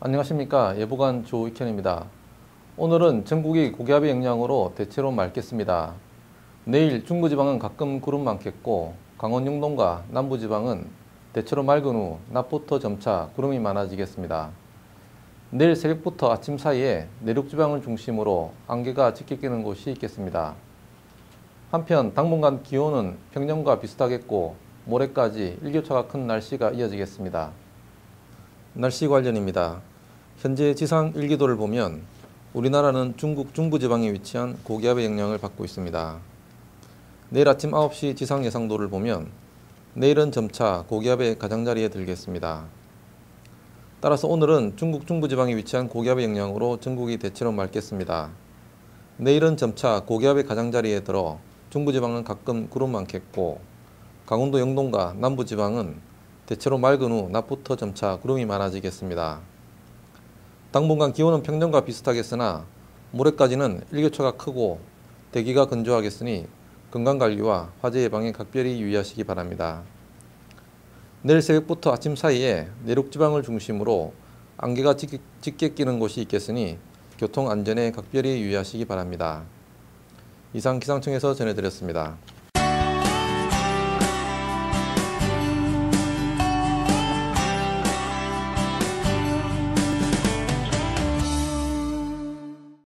안녕하십니까 예보관 조익현입니다. 오늘은 전국이 고기압의 영향으로 대체로 맑겠습니다. 내일 중부지방은 가끔 구름 많겠고 강원 영동과 남부지방은 대체로 맑은 후 낮부터 점차 구름이 많아지겠습니다. 내일 새벽부터 아침 사이에 내륙지방을 중심으로 안개가 짙게 끼는 곳이 있겠습니다. 한편 당분간 기온은 평년과 비슷하겠고 모레까지 일교차가 큰 날씨가 이어지겠습니다. 날씨 관련입니다. 현재 지상 일기도를 보면 우리나라는 중국 중부지방에 위치한 고기압의 영향을 받고 있습니다. 내일 아침 9시 지상 예상도를 보면 내일은 점차 고기압의 가장자리에 들겠습니다. 따라서 오늘은 중국 중부지방에 위치한 고기압의 영향으로 전국이 대체로 맑겠습니다. 내일은 점차 고기압의 가장자리에 들어 중부지방은 가끔 구름 많겠고 강원도 영동과 남부지방은 대체로 맑은 후 낮부터 점차 구름이 많아지겠습니다. 당분간 기온은 평년과 비슷하겠으나 모레까지는 일교차가 크고 대기가 건조하겠으니 건강관리와 화재 예방에 각별히 유의하시기 바랍니다. 내일 새벽부터 아침 사이에 내륙지방을 중심으로 안개가 짙게 끼는 곳이 있겠으니 교통안전에 각별히 유의하시기 바랍니다. 이상 기상청에서 전해드렸습니다.